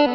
สวั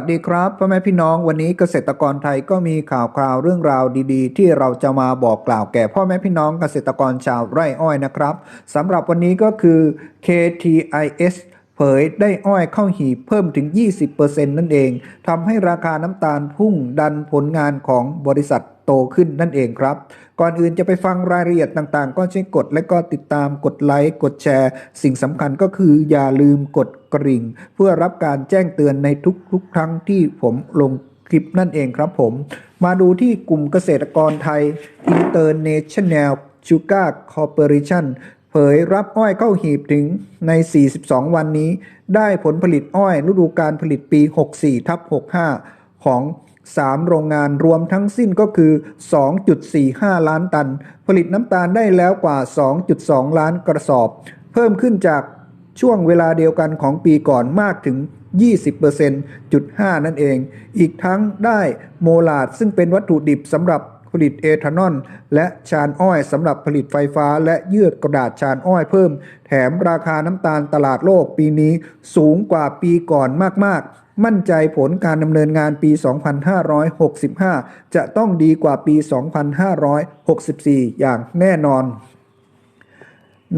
สดีครับพ่อแม่พี่น้องวันนี้เกษตรกรไทยก็มีข่าวคราวเรื่องราวดีๆ ที่เราจะมาบอกกล่าวแก่พ่อแม่พี่น้องเกษตรกรชาวไร่อ้อยนะครับสำหรับวันนี้ก็คือ KTIS เผยได้อ้อยเข้าหีบเพิ่มถึง 20%นั่นเองทำให้ราคาน้ำตาลพุ่งดันผลงานของบริษัทโตขึ้นนั่นเองครับ ก่อนอื่นจะไปฟังรายละเอียดต่างๆ ก็ช่วยกดและก็ติดตามกดไลค์กดแชร์ สิ่งสำคัญก็คืออย่าลืมกดกริ่ง เพื่อรับการแจ้งเตือนในทุกๆ ครั้งที่ผมลงคลิปนั่นเองครับผม มาดูที่กลุ่มเกษตรกรไทย International Sugar Corporation ยรับอ้อยเข้าหีบถึงใน 42 วันนี้ ได้ผลผลิตอ้อยฤดูการผลิตปี 64ทับ65 ของ 3 โรงงานรวมทั้งสิ้นก็คือ 2.45 ล้านตัน ผลิตน้ำตาลได้แล้วกว่า 2.2 ล้านกระสอบ เพิ่มขึ้นจากช่วงเวลาเดียวกันของปีก่อนมากถึง 20%จุด5นั่นเอง อีกทั้งได้โมลาดซึ่งเป็นวัตถุดิบสำหรับ ผลิตเอทานอลและชานอ้อยสำหรับผลิตไฟฟ้าและเยือกกระดาษชานอ้อยเพิ่ม แถมราคาน้ำตาลตลาดโลกปีนี้สูงกว่าปีก่อนมาก ๆ มั่นใจผลการดำเนินงานปี 2565 จะต้องดีกว่าปี 2564 อย่างแน่นอน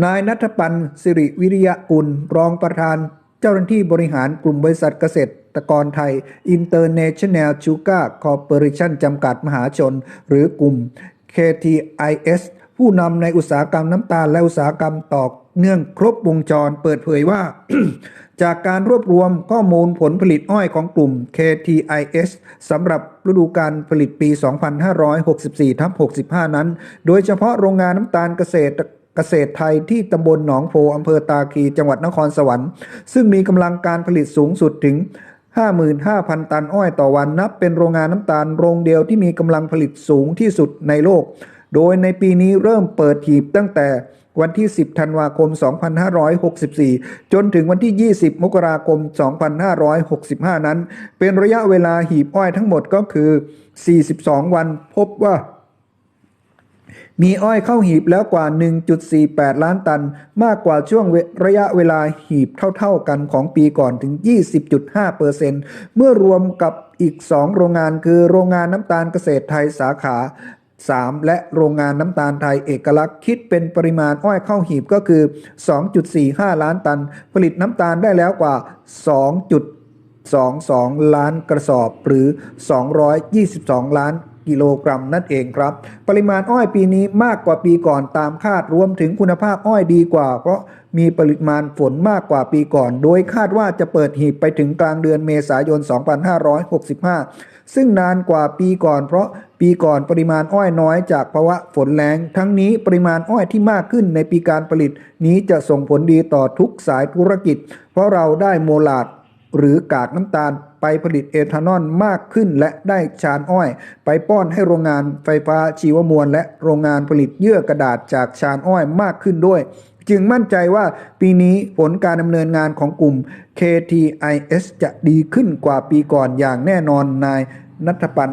นายนัทปันสิริวิริยะกุลรองประธาน เจ้าหน้าที่บริหารกลุ่มบริษัทเกษตร ตกรไทย International Sugar Corporation จำกัดมหาชน หรือกลุ่ม KTIS ผู้นำในอุตสาหกรรมน้ำตาลและอุตสาหกรรมต่อเนื่องครบวงจรเปิดเผยว่า จากการรวบรวมข้อมูลผลผลิตอ้อยของกลุ่ม KTIS สำหรับฤดูการผลิตปี 2564ทับ65 นั้น โดยเฉพาะโรงงานน้ำตาลเกษตรเกษตรไทยที่ตำบลหนองโพอำเภอตาคี จังหวัดนครสวรรค์ ซึ่งมีกำลังการผลิตสูงสุดถึง 55,000 ตันอ้อยต่อวันนับเป็นโรงงานน้ำตาลโรงเดียวที่มีกำลังผลิตสูงที่สุดในโลก โดยในปีนี้เริ่มเปิดหีบตั้งแต่วันที่ 10 ธันวาคม 2564 จนถึงวันที่ 20 มกราคม 2565 นั้น เป็นระยะเวลาหีบอ้อยทั้งหมดก็คือ 42 วันพบว่า มีอ้อยเข้าหีบแล้วกว่า 1.48 ล้านตัน มากกว่าช่วงระยะเวลาหีบเท่าๆกันของปีก่อนถึง 20.5%เมื่อรวมกับอีก 2 โรงงานคือโรงงานน้ำตาลเกษตรไทยสาขา 3 และโรงงานน้ำตาลไทยเอกลักษณ์คิดเป็นปริมาณอ้อยเข้าหีบก็คือ 2.45 ล้านตัน ผลิตน้ำตาลได้แล้วกว่า 2.22 ล้านกระสอบหรือ 222 ล้าน กิโลกรัมนั่นเองครับ ปริมาณอ้อยปีนี้มากกว่าปีก่อนตามคาดรวมถึงคุณภาพอ้อยดีกว่า เพราะมีปริมาณฝนมากกว่าปีก่อน โดยคาดว่าจะเปิดหีบไปถึงกลางเดือนเมษายน 2565 ซึ่งนานกว่าปีก่อนเพราะปีก่อนปริมาณอ้อยน้อยจากภาวะฝนแรงทั้งนี้ปริมาณอ้อยที่มากขึ้นในปีการผลิต นี้จะส่งผลดีต่อทุกสายธุรกิจ เพราะเราได้โมลาด หรือกากน้ำตาลไปผลิตเอทานอลมากขึ้นและได้ชานอ้อย ไปป้อนให้โรงงานไฟฟ้าชีวมวล และโรงงานผลิตเยื่อกระดาษจากชานอ้อยมากขึ้นด้วย จึงมั่นใจว่าปีนี้ผลการดำเนินงานของกลุ่ม KTIS จะดีขึ้นกว่าปีก่อนอย่างแน่นอนนายนัทปัน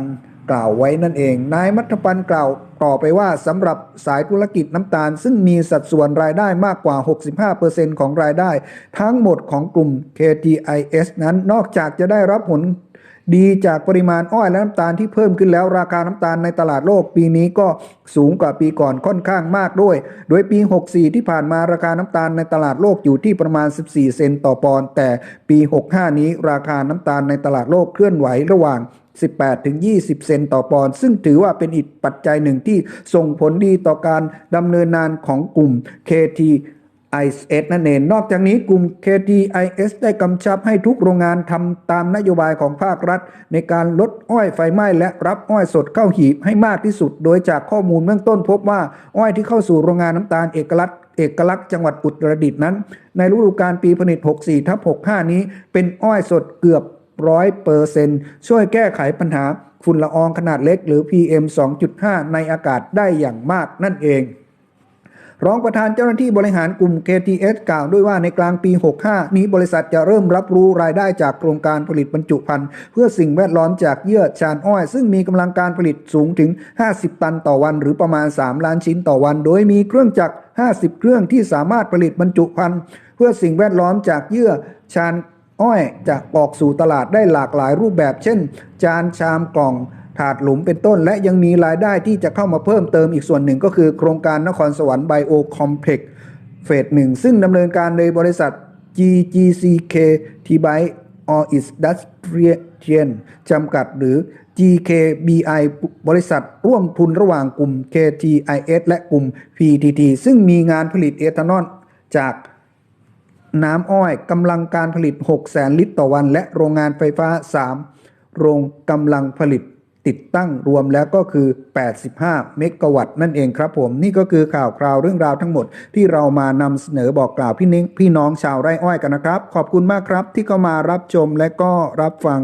กล่าวไว้นั่นเอง นายมัทปันกล่าวต่อไปว่าสำหรับสายธุรกิจน้ำตาล ซึ่งมีสัดส่วนรายได้มากกว่า 65%ของรายได้ ทั้งหมดของกลุ่ม KTIS นั้นนอกจากจะได้รับผลดีจากปริมาณอ้อยและน้ำตาลที่เพิ่มขึ้นแล้วราคาน้ำตาลในตลาดโลกปีนี้ก็สูงกว่าปีก่อนค่อนข้างมากด้วย โดยปี 64 ที่ผ่านมาราคาน้ำตาลในตลาดโลกอยู่ที่ประมาณ 14 เซนต์ต่อปอนด์แต่ปี 65 นี้ราคาน้ำตาลในตลาดโลกเคลื่อนไหวระหว่าง 18ถึง20 เซนต์ต่อปอนด์ซึ่งถือว่าเป็นอีกปัจจัยหนึ่งที่ส่งผลดีต่อการดำเนินงานของกลุ่ม KT IS นั่นเอง นอกจากนี้กลุ่ม KTIS ได้กำชับให้ทุกโรงงานทำตามนโยบายของภาครัฐ ในการลดอ้อยไฟไหม้และรับอ้อยสดเข้าหีบให้มากที่สุด โดยจากข้อมูลเบื้องต้นพบว่าอ้อยที่เข้าสู่โรงงานน้ำตาลเอกลักษณ์เอกลักษณ์จังหวัดอุตรดิตถ์นั้น ในฤดูกาลปีผลิต 64ทับ65 นี้ เป็นอ้อยสดเกือบ ร้อยเปอร์เซนช่วยแก้ไขปัญหาฝุ่นละอองขนาดเล็กหรือ PM 2.5 ในอากาศได้อย่างมากนั่นเอง รองประธานเจ้าหน้าที่บริหารกลุ่ม KTS กล่าวด้วยว่าในกลางปี 65 นี้บริษัทจะเริ่มรับรู้รายได้จากโครงการผลิตบรรจุภัณฑ์เพื่อสิ่งแวดล้อมจากเยื่อชานอ้อย ซึ่งมีกำลังการผลิตสูงถึง 50 ตันต่อวัน หรือประมาณ 3 ล้านชิ้นต่อวัน โดยมีเครื่องจักร 50 เครื่องที่สามารถผลิตบรรจุภัณฑ์เพื่อสิ่งแวดล้อมจากเยื่อชาน อ้อยจะออกสู่ตลาดได้หลากหลายรูปแบบ เช่น จานชามกล่อง ถาดหลุมเป็นต้น และยังมีรายได้ที่จะเข้ามาเพิ่มเติมอีกส่วนหนึ่งก็คือโครงการนครสวรรค์ไบโอคอมเพล็กซ์เฟสหนึ่งซึ่งดำเนินการโดยบริษัท GGCK t b i or Industrial จำกัดหรือ GKBI บริษัทร่วมทุนระหว่างกลุ่ม KTIS และกลุ่ม PTT ซึ่งมีงานผลิตเอทานอลจาก น้ำอ้อยกำลังการผลิต 6 แสนลิตรต่อวัน และโรงงานไฟฟ้า 3 โรงกำลังผลิตติดตั้งรวมแล้วก็คือ 85 เมกะวัตต์นั่นเองครับผม นี่ก็คือข่าวคราวเรื่องราวทั้งหมดที่เรามานำเสนอบอกกล่าวพี่นิ้งพี่น้องชาวไร่อ้อยกันนะครับ ขอบคุณมากครับที่เข้ามารับชมและก็รับฟัง